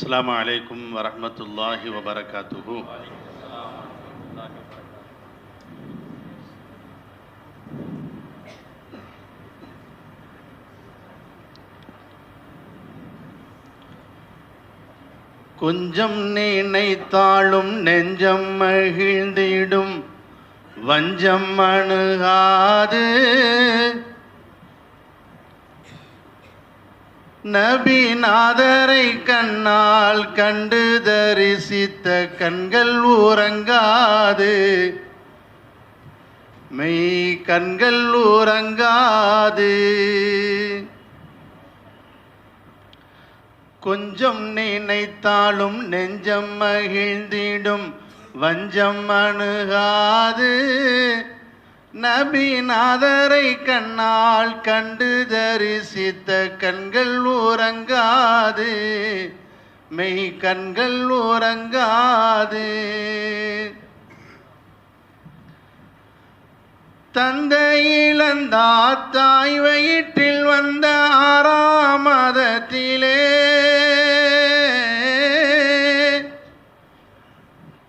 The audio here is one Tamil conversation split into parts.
السلام عليكم ورحمة الله وبركاته கொஞ்சம் நினைத்தாலும் நெஞ்சம் மகிழ்ந்திடும் வஞ்சம் அணுகாது நபிநாதரை கண்ணால் கண்டு தரிசித்த கண்கள் ஊரங்காது மெய் கண்கள் ஊரங்காது கொஞ்சம் நினைத்தாலும் நெஞ்சம் மகிழ்ந்திடும் வஞ்சம் அணுகாது. நபிநாதரை கண்ணால் கண்டு தரிசித்த கண்கள் உறங்காது. மெய் கண்கள் உறங்காது. தந்தை இழந்தா தாய் வயிற்றில் வந்த ஆறாம் மதத்திலே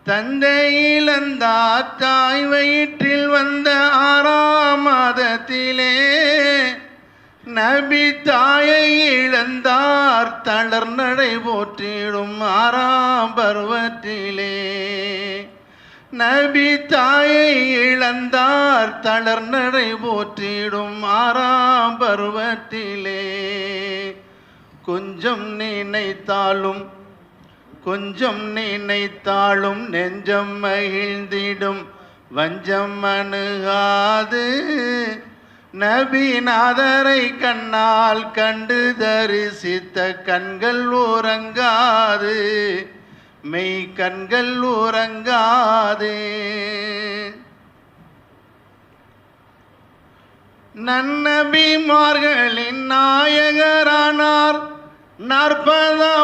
தந்தை தாய் வயிற்றில் வந்த ஆறாம் மாதத்திலே நபி தாயை இழந்தார் தளர் நடை போற்றிடும் ஆறாம் பருவத்திலே. நபி தாயை இழந்தார் தளர் நடை போற்றிடும் ஆறாம் பருவத்திலே. கொஞ்சம் நினைத்தாலும் கொஞ்சம் நினைத்தாலும் நெஞ்சம் மகிழ்ந்திடும். வஞ்சம் அணுகாது. நபிநாதரை கண்ணால் கண்டு தரிசித்த கண்கள் உறங்காது. மெய் கண்கள் உறங்காது. நன்னபிமார்களின் நாயகரானார். நாற்பதாம்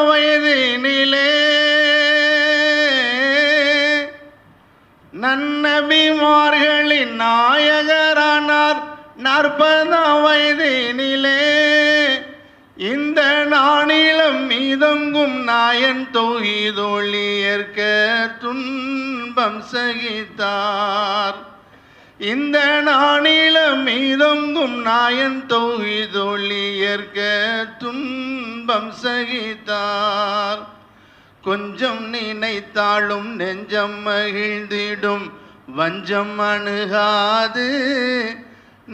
நன்னபிமார்களின் நாயகரானார் நாற்பதாம் வயதினிலே. இந்த நாணிலம் மீதங்கும் நாயன் தொகுதொழியற்க துன்பம் சகித்தார். இந்த நாணிலம் மீதங்கும் நாயன் தொகுதொழியற்க துன்பம் சகித்தார். கொஞ்சம் நினைத்தாலும் நெஞ்சம் மகிழ்ந்திடும். வஞ்சம் அணுகாது.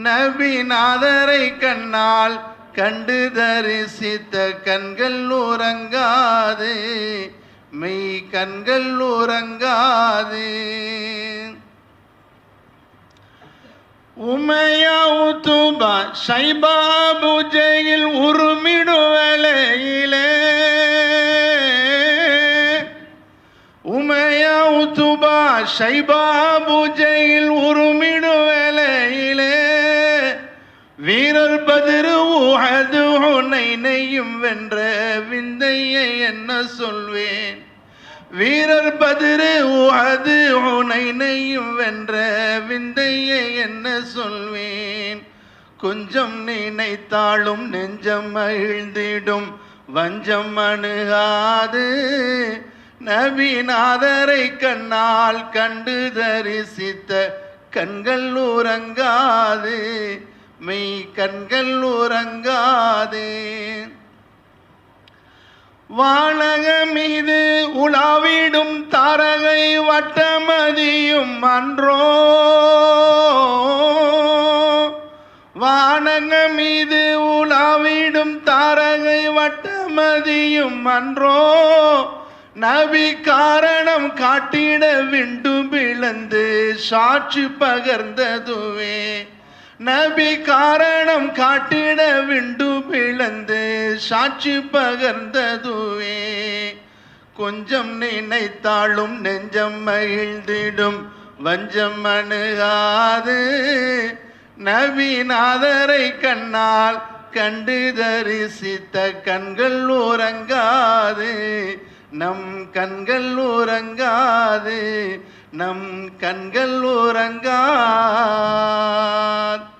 நபிநாதரை கண்ணால் கண்டு தரிசித்த கண்கள் உறங்காது. மெய் கண்கள் உறங்காது. உமையா உத்துபா ஷைபா ஷைபா பூஜையில் உருமிடுவலையிலே வீரர் பதிரு உஹது நெய்யும் வென்ற விந்தையை என்ன சொல்வேன்? வீரர் பதிரு உஹது நெய்யும் வென்ற விந்தையை என்ன சொல்வேன்? கொஞ்சம் நினைத்தாலும் நெஞ்சம் மகிழ்ந்திடும். வஞ்சம் அணுகாது. நபிநாதரை கண்ணால் கண்டு தரிசித்த கண்கள் உறங்காது மெய் கண்கள் உறங்காது. வாழக மீது உலாவிடும் தாரகை வட்டமதியும் அன்றோ. வானங்க மீது உலாவிடும் தாரகை வட்டமதியும் அன்றோ. நபி காரணம் காட்டிட வேண்டும் விழுந்து சாட்சி பகர்ந்ததுவே. நபி காரணம் காட்டிட வேண்டும் விழுந்து சாட்சி பகர்ந்ததுவே. கொஞ்சம் நினைத்தாலும் நெஞ்சம் மகிழ்ந்திடும் வஞ்சம் அணுகாது. நவீனாதரை கண்ணால் கண்டு தரிசித்த கண்கள் உறங்காது. நம் கண்கள் உறங்காது நம் கண்கள் உறங்காது.